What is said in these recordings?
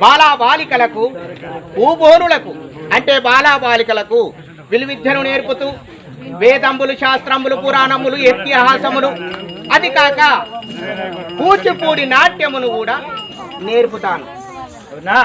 బాలా బాలికలకు పూబోనులకు అంటే బాలా బాలికలకు విలువిద్యను నేర్పుతూ వేదంబులు శాస్త్రములు పురాణములు ఇతిహాసములు. అది కాక కూచిపూడి నాట్యమును కూడా నేర్పుతాను. అవునా?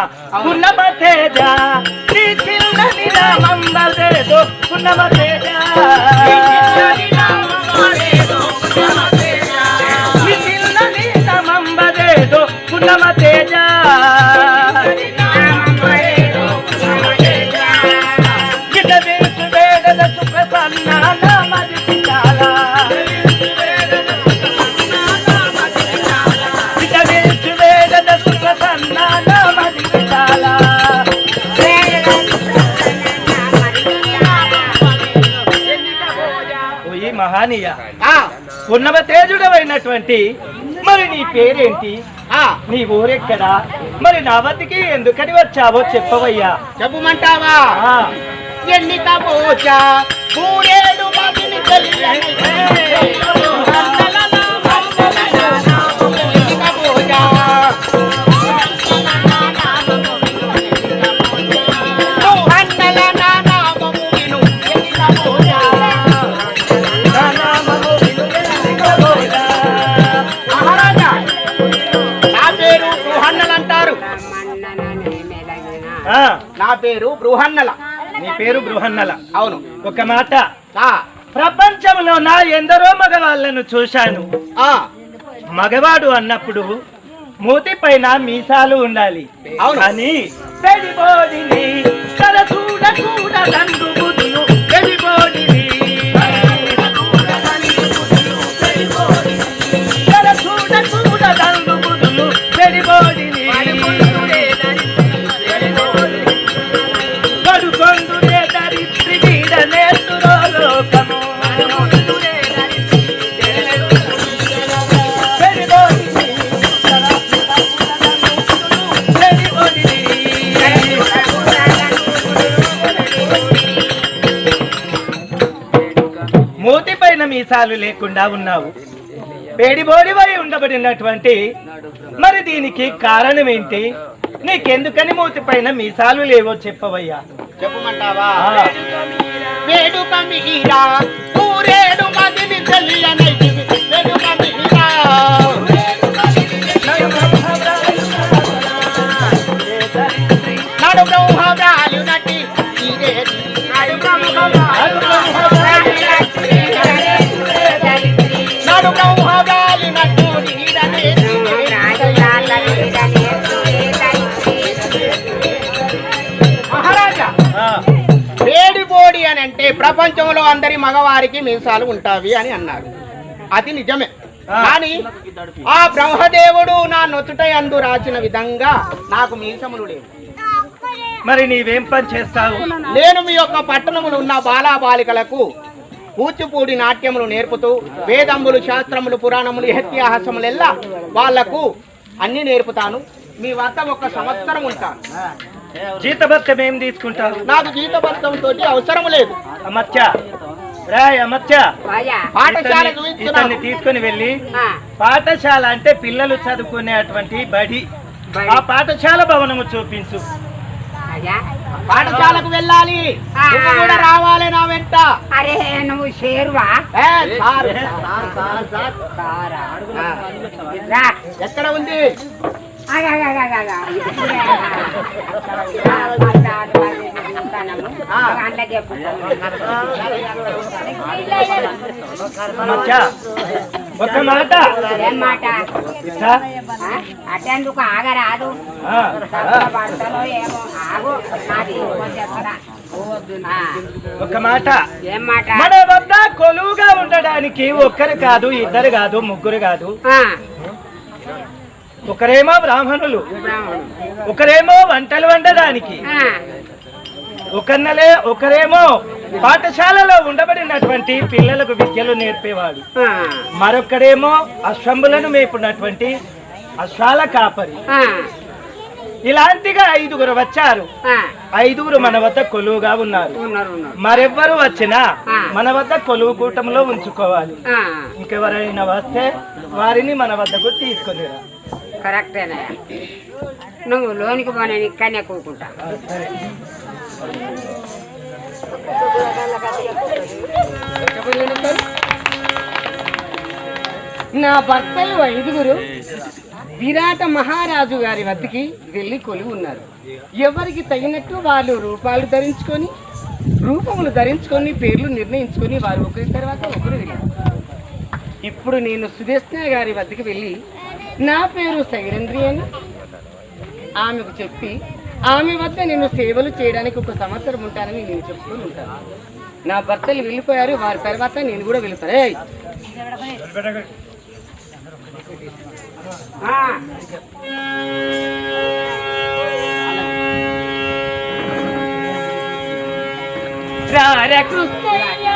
ఉన్నవ తేజుడమైనటువంటి మరి నీ పేరేంటి? ఆ, నీ ఊరెక్కడా? మరి నా వద్దకి ఎందుకని వచ్చావో చెప్పవయ్యా. చెప్పుమంటావా? ఆ, ఎన్నిక పోచా పూరేడు పేరు బృహన్నల. నీ పేరు బృహన్నల. అవును. ఒక మాట. ఆ, ప్రపంచంలో నా ఎందరో మగవాళ్ళను చూశాను. ఆ, మగవాడు అన్నప్పుడు మూతి పైన మీసాలు ఉండాలి. అవును. చూడ చూడ దండు మీసాలు లేకుండా ఉన్నావు. పేడిబోడివై ఉండబడినటువంటి మరి దీనికి కారణం ఏంటి నీకెందుకని మూతి పైన మీసాలు లేవో చెప్పవయ్యా. చెప్పుమంటావా? ప్రపంచంలో అందరి మగవారికి మీసాలు ఉంటావి అని అన్నారు. అది నిజమే. కానీ ఆ బ్రహ్మదేవుడు నా నొచ్చుట అందు రాసిన విధంగా నాకు మీసములు లేవు. మరి నీవేం పని చేస్తావు? నేను మీ యొక్క పట్టణములు ఉన్న బాలా బాలికలకు కూచిపూడి నాట్యములు నేర్పుతూ వేదములు శాస్త్రములు పురాణములు ఇతిహాసములెల్లా వాళ్ళకు అన్ని నేర్పుతాను. మీ వద్ద ఒక సంవత్సరం ఉంటాను. జీతభత్యం ఏం తీసుకుంటావు? నాకు జీతబద్ధం తోటి అవసరం లేదు. అమర్చ రాయ్ అమర్చ పాఠశాల ఇతన్ని- తీసుకొని వెళ్ళి పాఠశాల అంటే పిల్లలు చదువుకునేటువంటి బడి. ఆ పాఠశాల భవనము చూపించు. పాఠశాలకు వెళ్ళాలి. నువ్వు కూడా రావాలి నా వెంట. అరే నువ్వు షేర్వా ఎక్కడ ఉంది? ఆగాగాగాగా. ఇప్పుడే. ఆ, పద్నాలుగు పది ఉంటానము. ఆ. మాట ఏం మాట అటెందుకు ఆగరాదు ఆ, పడతానో ఏమో ఆగు నాది కొంచెం ఒక మాట ఏం మాట మన వద్ద కొలువుగా ఉండడానికి ఒక్కరు కాదు ఇద్దరు కాదు ముగ్గురు కాదు ఒకరేమో బ్రాహ్మణులు. ఒకరేమో వంటలు వండడానికి. ఒకన్నలే ఒకరేమో పాఠశాలలో ఉండబడినటువంటి పిల్లలకు విద్యలు నేర్పేవాడు. ఆ, మరొక్కడేమో అశ్వంబులను మేపున్నటువంటి అశ్వాల కాపరి. ఇలాంటిగా ఐదుగురు వచ్చారు. ఐదుగురు మన వద్ద కొలువుగా ఉన్నారు. మరెవ్వరు వచ్చినా. మన వద్ద కొలువు కూటంలో ఉంచుకోవాలి. ఇంకెవరైనా వస్తే వారిని మన వద్దకు తీసుకొని కరెక్టేనా నువ్వు లోనికి పోనీ ఇక్కడనే కూకుంటా. నా భర్తలు ఐదుగురు విరాట మహారాజు గారి వద్దకి వెళ్ళి కొలి ఉన్నారు. ఎవరికి తగినట్టు వాళ్ళు రూపాలు ధరించుకొని రూపములు ధరించుకొని పేర్లు నిర్ణయించుకొని వారు ఒకరి తర్వాత ఒకరు వెళ్ళారు. ఇప్పుడు నేను సుదేష్ణ గారి వద్దకు వెళ్ళి నా పేరు సైరంద్రి అని ఆమెకు చెప్పి ఆమె వద్ద నేను సేవలు చేయడానికి ఒక సంవత్సరం ఉంటానని నేను చెప్తూ ఉంటాను. నా భర్తలు వెళ్ళిపోయారు వారి తర్వాత నేను కూడా వెళ్ళిపోయాయి రారా కృష్ణయ్య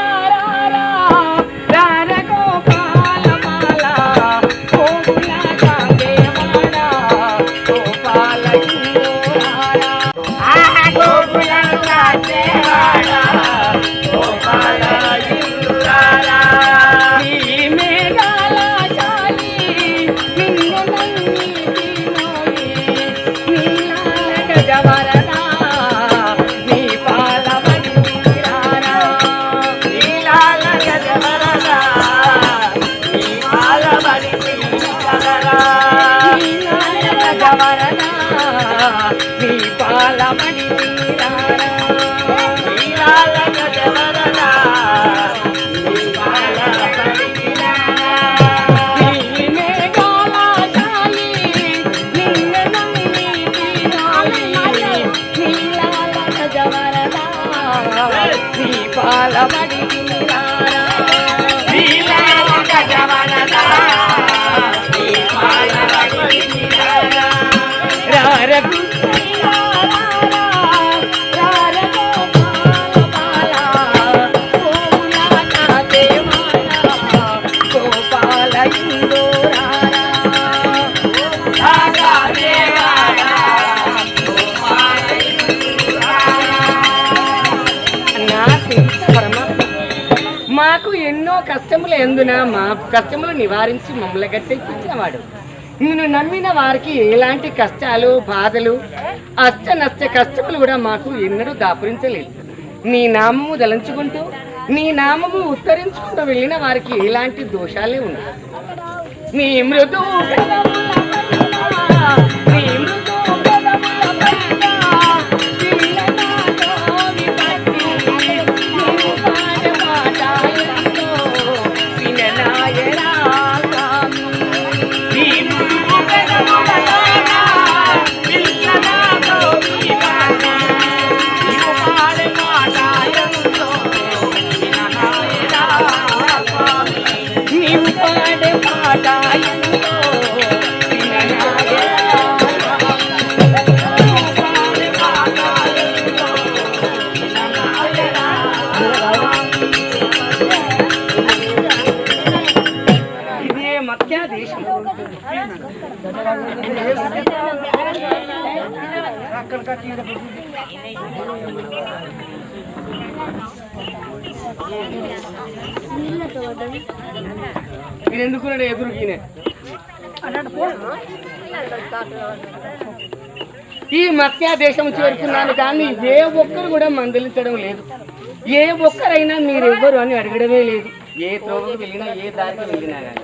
ఎందున మా కష్టములు నివారించి మమ్మల్ని గట్టెక్కించినవాడు నిన్ను నమ్మిన వారికి ఎలాంటి కష్టాలు బాధలు అష్ట నష్ట కష్టములు కూడా మాకు ఎన్నడూ దాపురించలేదు. నీ నామము దలంచుకుంటూ నీ నామము ఉత్తరించుకుంటూ వెళ్ళిన వారికి ఎలాంటి దోషాలే ఉన్నాయి నీ మృదు ఎందుకు ఎదురు ఈ మత్యా దేశం చేరుకున్నాను కానీ ఏ ఒక్కరు కూడా మందలించడం లేదు. ఏ ఒక్కరైనా మీరు ఎవ్వరు అని అడగడమే లేదు. ఏ త్రోవకు వెళ్ళినా ఏ దారికి వెళ్ళినా కానీ.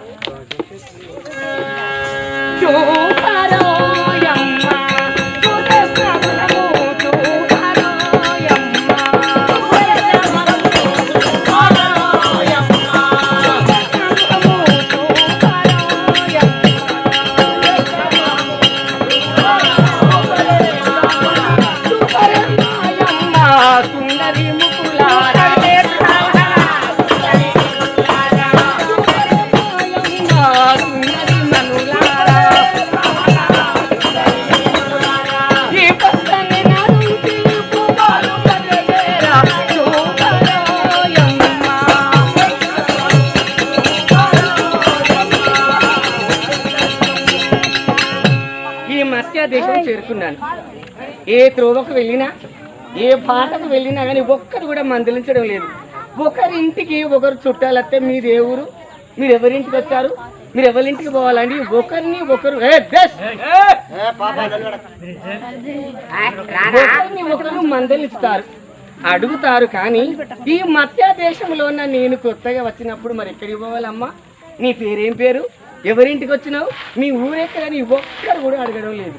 ఏ త్రోవకు వెళ్ళినా ఏ పాటకు వెళ్ళినా కానీ ఒక్కరు కూడా మందలించడం లేదు. ఒకరి ఇంటికి ఒకరు చుట్టాలు వస్తే మీరు ఏ ఊరు మీరు ఎవరింటికి వచ్చారు మీరు ఎవరింటికి పోవాలండి ఒకరిని ఒకరు! ఒకరిని ఒకరు మందలిస్తారు. అడుగుతారు కానీ ఈ మధ్య దేశంలో ఉన్న నేను కొత్తగా వచ్చినప్పుడు మరి ఎక్కడికి పోవాలమ్మా? నీ పేరేం పేరు? ఎవరింటికి వచ్చినావు? మీ ఊరెక్కడని ఒక్కరు కూడా అడగడం లేదు.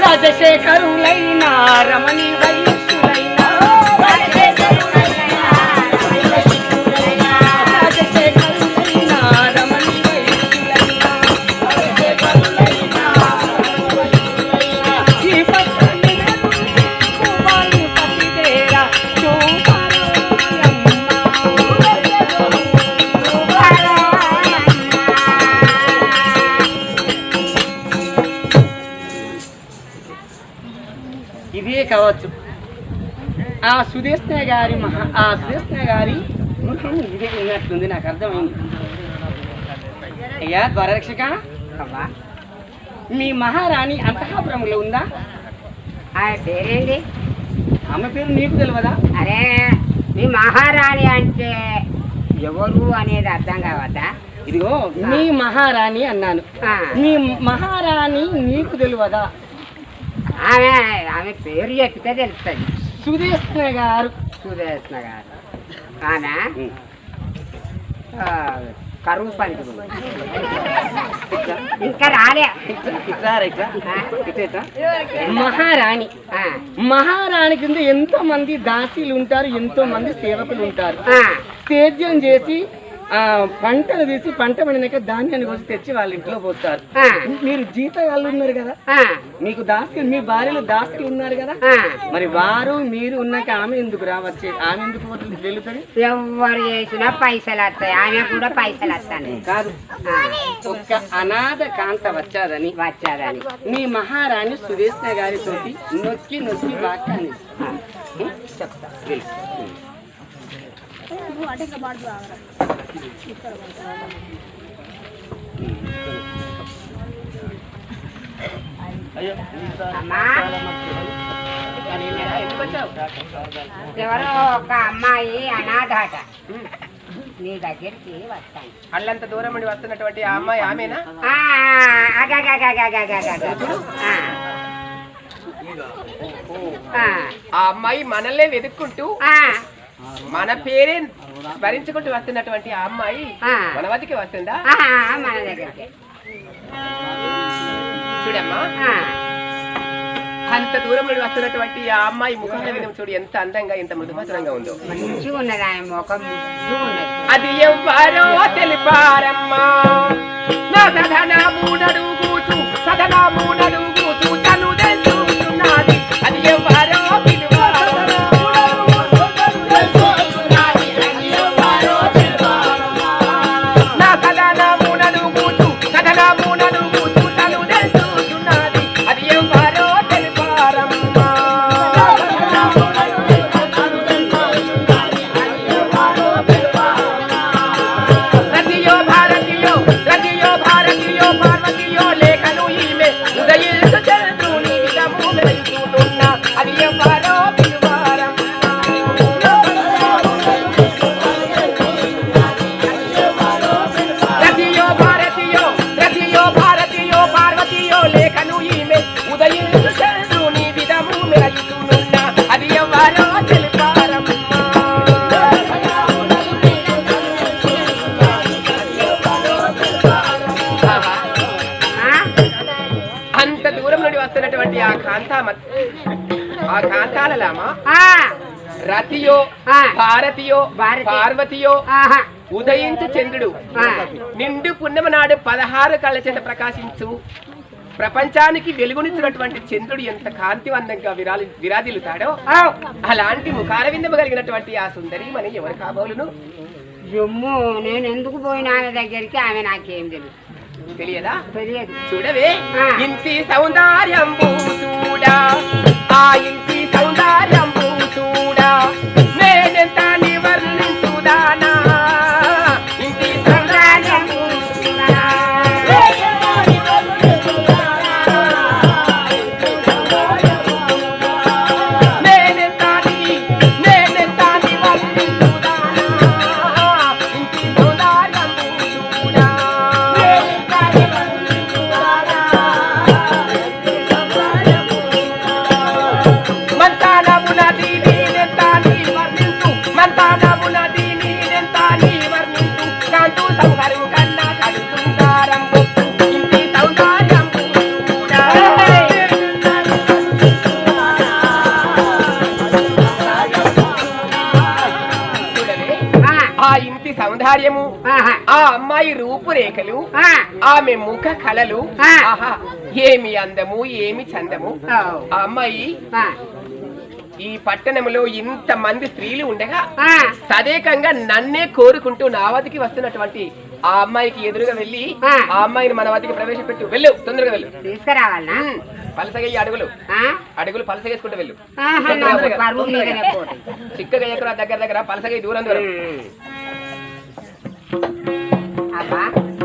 రాజశేఖరులైనా రమణి వయస్సులైనా ఇదే కావచ్చు. ఆ సుదేష్ణ గారి మహా ఆ సుదేష్ణ గారి ముఖం ఇదే ఉన్నట్టుంది నాకు అర్థమైంది. అయ్యా ద్వారరక్షక? అవ్వా మీ మహారాణి అంతఃపురంలో ఉందా? ఆయన పేరేంటి? ఆమె పేరు నీకు తెలియదా అరే మీ మహారాణి అంటే ఎవరు అనేది అర్థం కావద్దా? ఇదిగో మీ మహారాణి అన్నాను. మీ మహారాణి నీకు తెలియదా ఆమె ఆమె పేరు చెప్తే తెలుస్తుంది. సుదేష్ణ గారు. సుదేష్ణ గారు. ఆమె ఆ, కరువు పనికి. ఇంకా రాలే. మహారాణి. మహారాణి కింద ఎంతో మంది దాసీలు ఉంటారు ఎంతో మంది సేవకులు ఉంటారు. ఆ, సేద్యం చేసి పంటలు తీసి పంట పండినాక ధాన్యాన్ని వచ్చి తెచ్చి వాళ్ళ ఇంట్లో పోస్తారు. మీరు జీతగాళ్ళు ఉన్నారు కదా? మీకు దాసీలు మీ భార్యలు దాసీలు ఉన్నారు కదా. మరి వారు మీరు ఉన్నాక ఆమె ఎందుకు రావచ్చే ఆమె ఎందుకు పోతుంది వెళ్తుంది ఎవరు చేసినా పైసలు వస్తాయి. ఆమె కూడా పైసలు వస్తాయి కాదు. ఒక్క అనాథ కాంత వచ్చాదని. వచ్చాదని. మీ మహారాణి సుదేష్ణ గారితో నొక్కి నొక్కి వాక్యాన్ని చెప్తా. ఎవరో ఒక అమ్మాయి అనాథాట. నీ దగ్గరికి వస్తాను. అల్లంత దూరం నుండి వస్తున్నటువంటి అమ్మాయి ఆమెనా? ఆ అమ్మాయి మనల్నే వెతుక్కుంటూ మన పేరే స్మరించుకుంటూ వస్తున్నటువంటి ఆ అమ్మాయి ఆ. మన వద్దకి వస్తుందా? మన దగ్గరికి. చూడమ్మా. అంత దూరం నుండి వస్తున్నటువంటి ఆ అమ్మాయి ముఖంలో విధం చూడు ఎంత అందంగా ఎంత మృదుమధురంగా ఉందో. ముఖం అది ఎవ్వరో తెలిపారమ్మా. నా సదనము నడుగుచు సదనము నడుగుచు భారతియో భారతి. పార్వతియో. ఉదయించు చంద్రుడు. నిండు పున్నమ నాడు పదహారు కళ్ళ చేత ప్రకాశించు ప్రపంచానికి వెలుగునిచ్చినటువంటి చంద్రుడు ఎంత కాంతివంతంగా విరాలి విరాజిల్లుతాడో. అలాంటి ముఖార విందము కలిగినటువంటి ఆ సుందరి మన ఎవరు కాబోలును జమ్ము నేను ఎందుకు పోయినా ఆమె దగ్గరికి ఆమె నాకేం తెలుసు తెలియదా తెలియదు చూడవే. ఇంటి సౌందర్యంబు చూడా ఆ ఇంటి ఆహా, ఆ అమ్మాయి రూపురేఖలు ఆమె ముఖ కళలు ఏమి అందము ఏమి చందము. ఆ అమ్మాయి ఈ పట్టణంలో ఇంత మంది స్త్రీలు ఉండగా ఆ, తదేకంగా నన్నే కోరుకుంటూ నా వదికి వస్తున్నటువంటి ఆ అమ్మాయికి ఎదురుగా వెళ్ళి ఆ. అమ్మాయిని మన వదికి ప్రవేశపెట్టు. వెళ్ళు తొందరగా వెళ్ళు. తీసుకురావాలనా? ఉమ్, పలసగయ్యి అడుగులు? అడుగులు పలసగేసుకుంటూ వెళ్ళు. ఆహా, తొందరగా, నాకు తొందరగా, పరువు తొందరగా. మీదనే పోటీ. చిక్కగా ఎక్కరా దగ్గర దగ్గర పలసగయ్యి దూరం దూరం. అబ్బా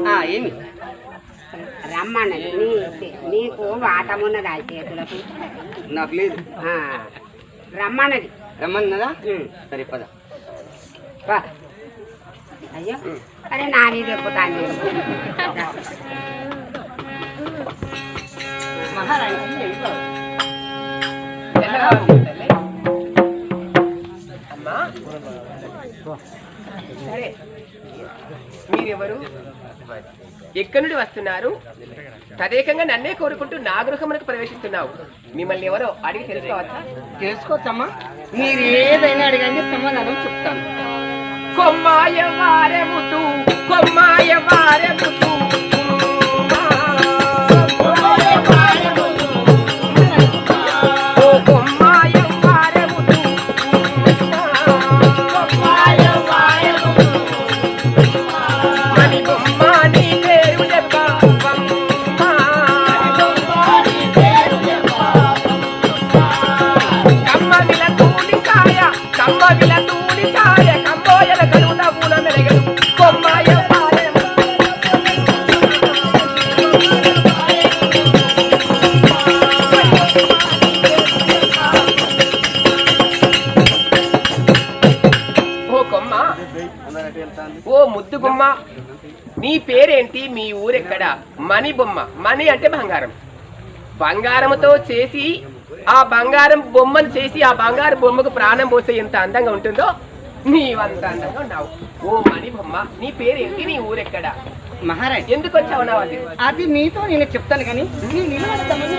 ఆ, ఏమి రమ్మన్నది నీ నీకు వాటమున్నది ఆ చేతులకు నాకు లేదు ఆ, రమ్మన్నది రమ్మన్నదా సరే పద వా. అయ్యో అరే నా మీద ఎక్కుతాను నేను. మహారాణి వెళ్ళిపో. అమ్మా సరే మీరెవరు? ఎక్కడి నుండి వస్తున్నారు? తదేకంగా నన్నే కోరుకుంటూ నా గృహమునకు ప్రవేశిస్తున్నావు. మిమ్మల్ని ఎవరో అడిగి తెలుసుకోవచ్చా? తెలుసుకోవచ్చమ్మా. మీరు ఏదైనా అడగండి సమాధానం చెప్తాను. కొమ్మాయ వారెముతు కొమ్మాయ వారెముతు బొమ్మ. మణి అంటే బంగారం. బంగారముతో చేసి ఆ బంగారం బొమ్మను చేసి ఆ బంగారు బొమ్మకు ప్రాణం పోస్తే ఎంత అందంగా ఉంటుందో నీవంత అందంగా ఉన్నావు. ఓ మణి బొమ్మ నీ పేరేంటి నీ ఊరెక్కడ? మహారాణి ఎందుకు వచ్చావు నా వద్ద అది మీతో నేను చెప్తాను కానీ నీ నిలబడతామని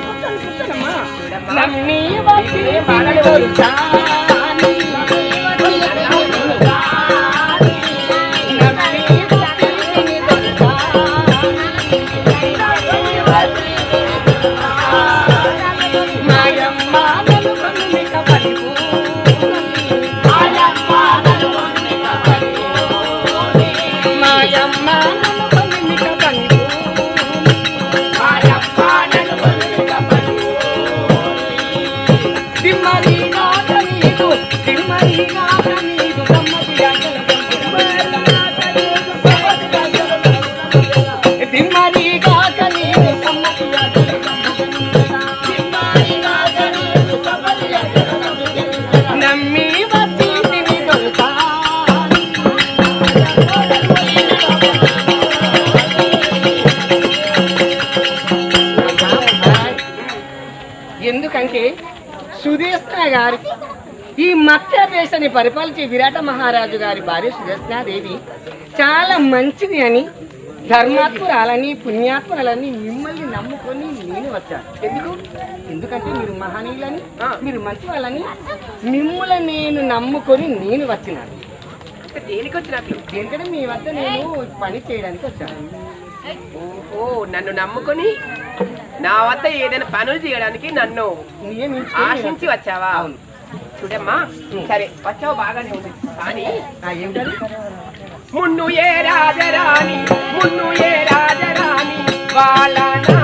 గారి ఈ మత్స్య దేశాన్ని పరిపాలించే విరాట మహారాజు గారి భార్య సుదేష్ణాదేవి చాలా మంచిది అని ధర్మాత్మురాలని పుణ్యాత్మురాలని మిమ్మల్ని నమ్ముకొని నేను వచ్చాను. ఎందుకు? ఎందుకంటే మీరు మహనీయులని. మీరు మంచి వాళ్ళని మిమ్మల్ని నేను నమ్ముకొని నేను వచ్చినాను. దేనికి వచ్చినట్లు? ఎందుకంటే మీ వద్ద నేను పని చేయడానికి వచ్చాను. ఓహో నన్ను నమ్ముకొని నా వద్ద ఏదైనా పనులు చేయడానికి నన్ను ఆశించి వచ్చావా? అవును. చూడమ్మా. సరే వచ్చావు బాగానే ఉంది. కానీ మున్ను ఏ రాజరాణి మున్ను ఏ రాజరాణి వాళ్ళనా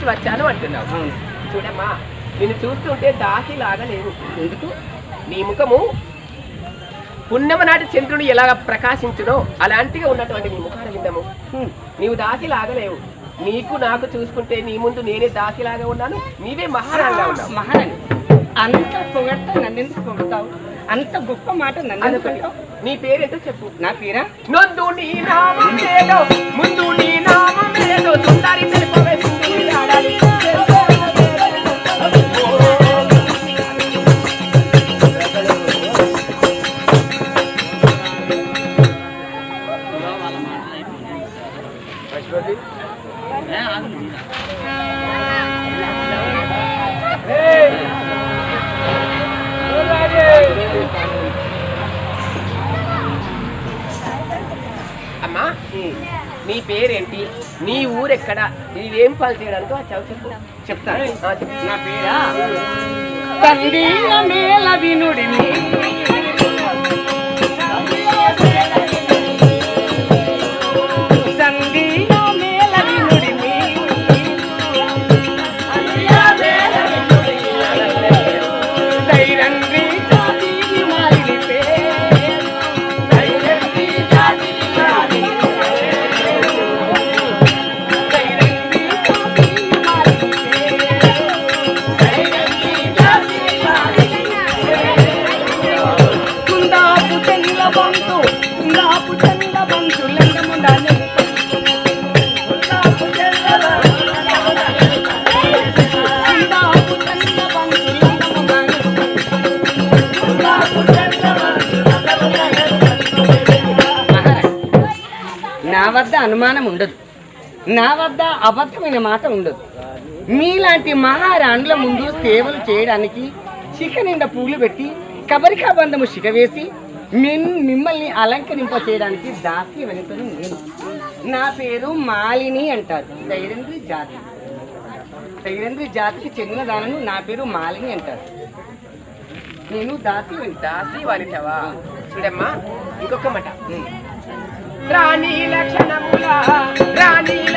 ఆశించి వచ్చాను అంటున్నావు. చూడమ్మా నిన్ను చూస్తుంటే దాసి లాగా లేవు. ఎందుకు? నీ ముఖము పున్నమ నాటి చంద్రుడు ఎలా ప్రకాశించునో అలాంటిగా ఉన్నటువంటి నీ ముఖాన విందము. నీవు దాసి లాగలేవు నీకు నాకు చూసుకుంటే నీ ముందు నేనే దాసిలాగా ఉన్నాను. నీవే మహారాణిగా ఉన్నావు. మహారాణి. అంత పొగడ్తా నన్నెందుకు పొగుడతావు? అంత గొప్ప మాట నన్ను నీ పేరేంటో చెప్పు. నా పేరా? నొందు నీ నామమేదో ముందు నీ సుందరి తెలుపవే సుందరి ఆడాలి పని చేయడానికి వచ్చావు చెప్తాను. నా పేరా? తండ్రియ మేల అనుమానం ఉండదు. నా వద్ద అబద్ధమైన మాట ఉండదు. మీలాంటి మహారాణుల ముందు సేవలు చేయడానికి శిఖ నిండా పూలు పెట్టి కబరికా బంధము శిఖ వేసి మిమ్మల్ని అలంకరింప చేయడానికి దాసి వెనుకను నేను. నా పేరు మాలిని అంటారు. దైరంద్రి జాతి. దైరంద్రి జాతికి చెందిన దానను నా పేరు మాలిని అంటారు. నేను దాసి వనిత దాసి వనితవా చూడమ్మా ఇంకొక మాట. రాణి లక్షణముల రాణిల